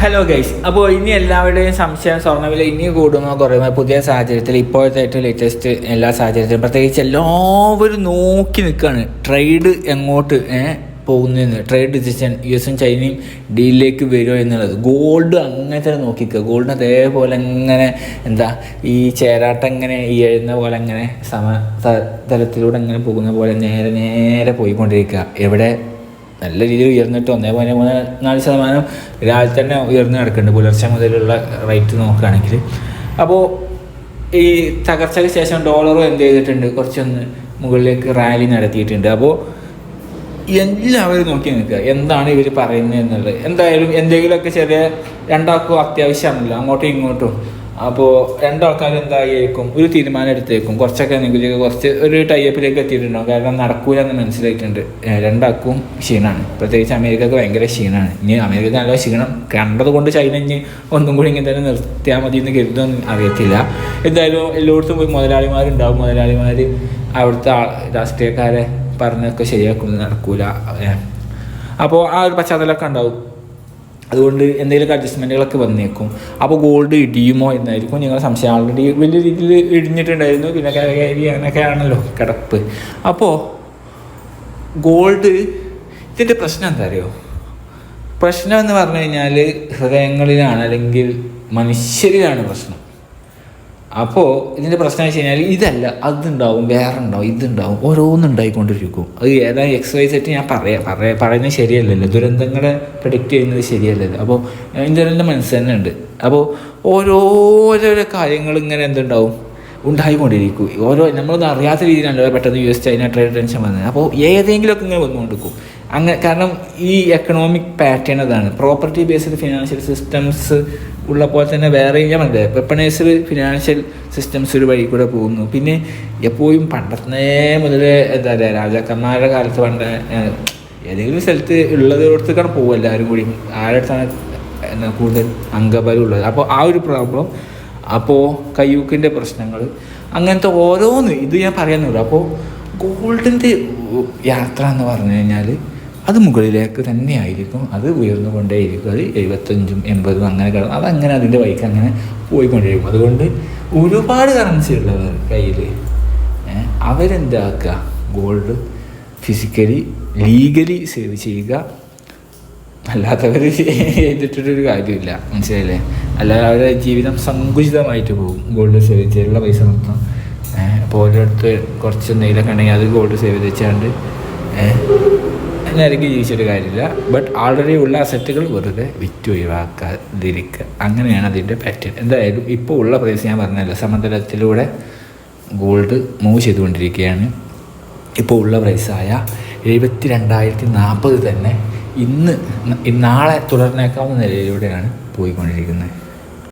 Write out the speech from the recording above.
Hello guys അപ്പോൾ ഇനി എല്ലാവരുടെയും സംശയം സ്വർണവില ഇനി കൂടുമോ കുറയുമോ പുതിയ സാഹചര്യത്തിൽ ഇപ്പോഴത്തെ ഏറ്റവും ലേറ്റസ്റ്റ് എല്ലാ സാഹചര്യത്തിലും. പ്രത്യേകിച്ച് എല്ലാവരും നോക്കി നിൽക്കുകയാണ് ട്രേഡ് എങ്ങോട്ട് പോകുന്നതെന്ന്. ട്രേഡ് ഡിസിഷൻ യു എസും ചൈനയും ഡീലിലേക്ക് വരുമോ എന്നുള്ളത്. ഗോൾഡ് അങ്ങനെ തന്നെ നോക്കിക്കുക ഗോൾഡിന് അതേപോലെ എങ്ങനെ എന്താ ഈ ചേരാട്ടം എങ്ങനെ ഈ എഴുന്ന പോലെ എങ്ങനെ സമ തലത്തിലൂടെ അങ്ങനെ പോകുന്ന പോലെ നേരെ നേരെ പോയിക്കൊണ്ടിരിക്കുക. എവിടെ? നല്ല രീതിയിൽ ഉയർന്നിട്ട് ഒന്നേ പോയിന്റ് മൂന്ന് നാല് ശതമാനം രാവിലെ തന്നെ ഉയർന്നു കിടക്കുന്നുണ്ട് പുലർച്ചെ മുതലുള്ള റേറ്റ് നോക്കുകയാണെങ്കിൽ. അപ്പോൾ ഈ തകർച്ചയ്ക്ക് ശേഷം ഡോളറും എന്ത് ചെയ്തിട്ടുണ്ട്? കുറച്ചൊന്ന് മുകളിലേക്ക് റാലി നടത്തിയിട്ടുണ്ട്. അപ്പോൾ എല്ലാവരും നോക്കി നിൽക്കുക. എന്താണ് ഇവർ പറയുന്നത് എന്നുള്ളത്. എന്തായാലും എന്തെങ്കിലുമൊക്കെ ചെറിയ രണ്ടാൾക്കും അത്യാവശ്യമാണല്ലോ. അങ്ങോട്ടും ഇങ്ങോട്ടും. അപ്പോൾ രണ്ടാൾക്കാർ എന്തായിരിക്കും ഒരു തീരുമാനം എടുത്തേക്കും കുറച്ചൊക്കെ നികുതി കുറച്ച് ഒരു ടൈപ്പിലേക്ക് എത്തിയിട്ടുണ്ടാവും. കാരണം നടക്കൂല എന്ന് മനസ്സിലായിട്ടുണ്ട് രണ്ടാക്കും ക്ഷീണമാണ് പ്രത്യേകിച്ച് അമേരിക്കക്ക് ഭയങ്കര ക്ഷീണമാണ് ഇനി അമേരിക്ക നല്ല ക്ഷീണം കണ്ടത് കൊണ്ട് ചൈന ഇനി ഒന്നും കൂടി ഇങ്ങനെ തന്നെ നിർത്തിയാൽ മതി എന്ന് കരുതൊന്നും അറിയത്തില്ല. എന്തായാലും എല്ലായിടത്തും പോയി മുതലാളിമാരുണ്ടാവും. മുതലാളിമാർ അവിടുത്തെ രാഷ്ട്രീയക്കാരെ പറഞ്ഞൊക്കെ ശരിയാക്കുന്നത് നടക്കൂല. അപ്പോൾ ആ ഒരു പശ്ചാത്തലമൊക്കെ ഉണ്ടാവും. അതുകൊണ്ട് എന്തെങ്കിലുമൊക്കെ അഡ്ജസ്റ്റ്മെന്റുകളൊക്കെ വന്നേക്കും. അപ്പോൾ ഗോൾഡ് ഇടിയുമോ എന്നായിരിക്കും നിങ്ങൾ സംശയം. ആൾറെഡി വലിയ രീതിയിൽ ഇടിഞ്ഞിട്ടുണ്ടായിരുന്നു. പിന്നെ അങ്ങനെയൊക്കെ ആണല്ലോ കിടപ്പ്. അപ്പോൾ ഗോൾഡ് ഇതിന്റെ പ്രശ്നം എന്താ അറിയോ പ്രശ്നം എന്ന് പറഞ്ഞു കഴിഞ്ഞാൽ ഹൃദയങ്ങളിലാണ് അല്ലെങ്കിൽ മനുഷ്യരിലാണ് പ്രശ്നം. അപ്പോൾ ഇതിന്റെ പ്രശ്നം വെച്ച് കഴിഞ്ഞാൽ ഇതല്ല അതുണ്ടാവും വേറെ ഉണ്ടാവും ഇതുണ്ടാവും ഓരോന്നും ഉണ്ടായിക്കൊണ്ടിരിക്കും അത് ഏതായാലും എക്സ് വൈ സെറ്റ് ഞാൻ പറയാം. പറയാ പറയുന്നത് ശരിയല്ലല്ലോ. ദുരന്തങ്ങളെ പ്രഡിക്റ്റ് ചെയ്യുന്നത് ശരിയല്ലല്ലോ. അപ്പോൾ ഇതിന്റെ മനസ്സ് തന്നെ ഉണ്ട്. അപ്പോൾ ഓരോരോരോ കാര്യങ്ങൾ ഇങ്ങനെ എന്തുണ്ടാവും? ഉണ്ടായിക്കൊണ്ടിരിക്കും. ഓരോ നമ്മളൊന്നും അറിയാത്ത രീതിയിലാണ് പെട്ടെന്ന് U S China trade tension വന്നത്. അപ്പോൾ ഏതെങ്കിലുമൊക്കെ ഇങ്ങനെ വന്നുകൊണ്ടിരിക്കും. അങ്ങനെ കാരണം ഈ എക്കണോമിക് പാറ്റേൺ അതാണ് പ്രോപ്പർട്ടി ബേസ്ഡ് ഫിനാൻഷ്യൽ സിസ്റ്റംസ് ഉള്ള പോലെ തന്നെ വേറെ ഞാൻ പറഞ്ഞത് വെപ്പണൈസ്ഡ് ഫിനാൻഷ്യൽ സിസ്റ്റംസ് ഒരു വഴി കൂടെ പോകുന്നു. പിന്നെ എപ്പോഴും പണ്ടത്തെ മുതലേ എന്താ പറയുക രാജാക്കന്മാരുടെ കാലത്ത് പണ്ട് ഏതെങ്കിലും സ്ഥലത്ത് ഉള്ളതിടത്തേക്കാണ് പോകും എല്ലാവരും കൂടി. ആരുടെ എന്താ കൂടുതൽ അംഗബലം ഉള്ളത്? അപ്പോൾ ആ ഒരു പ്രോബ്ലം അപ്പോൾ കയ്യൂക്കിന്റെ പ്രശ്നങ്ങൾ അങ്ങനത്തെ ഓരോന്ന് ഇത് ഞാൻ പറയുന്നുള്ളൂ അപ്പോൾ ഗോൾഡിന്റെ യാത്ര എന്ന് പറഞ്ഞു കഴിഞ്ഞാൽ അത് മുകളിലേക്ക് തന്നെ ആയിരിക്കും അത് ഉയർന്നുകൊണ്ടേയിരിക്കും. അത് എഴുപത്തഞ്ചും എൺപതും അങ്ങനെ കിടക്കും അതങ്ങനെ അതിന്റെ വഴിക്ക് അങ്ങനെ പോയിക്കൊണ്ടിരിക്കും. അതുകൊണ്ട് ഒരുപാട് കറൻസി ഉള്ളവർ കയ്യിൽ അവരെന്താക്കുക? ഗോൾഡ് ഫിസിക്കലി ലീഗലി സേവ് ചെയ്യുക. അല്ലാത്തവർ ചെയ്തിട്ടൊരു കാര്യമില്ല. മനസ്സിലായില്ലേ? അല്ലാതെ അവരുടെ ജീവിതം സങ്കുചിതമായിട്ട് പോകും. ഗോൾഡ് സേവ് ചെയ്തുള്ള പൈസ മൊത്തം. അപ്പോൾ ഓരോരുത്തർ കുറച്ച് എന്തെങ്കിലുമൊക്കെ ഉണ്ടെങ്കിൽ അത് ഗോൾഡ് സേവ് ചെയ്ത് വെച്ചാണ്ട് എല്ലാവർക്കും ജീവിച്ചിട്ട് കാര്യമില്ല. ബട്ട് ആൾറെഡി ഉള്ള അസറ്റുകൾ വെറുതെ വിറ്റ് ഒഴിവാക്കാതിരിക്കുക അങ്ങനെയാണ് അതിന്റെ പാറ്റേൺ എന്തായാലും ഇപ്പോൾ ഉള്ള പ്രൈസ് ഞാൻ പറഞ്ഞല്ല സമതലത്തിലൂടെ ഗോൾഡ് മൂവ് ചെയ്തുകൊണ്ടിരിക്കുകയാണ്. ഇപ്പോൾ ഉള്ള പ്രൈസായ എഴുപത്തി രണ്ടായിരത്തി നാൽപ്പത് തന്നെ ഇന്ന് നാളെ തുടർന്നേക്കാവുന്ന നിലയിലൂടെയാണ് പോയിക്കൊണ്ടിരിക്കുന്നത്.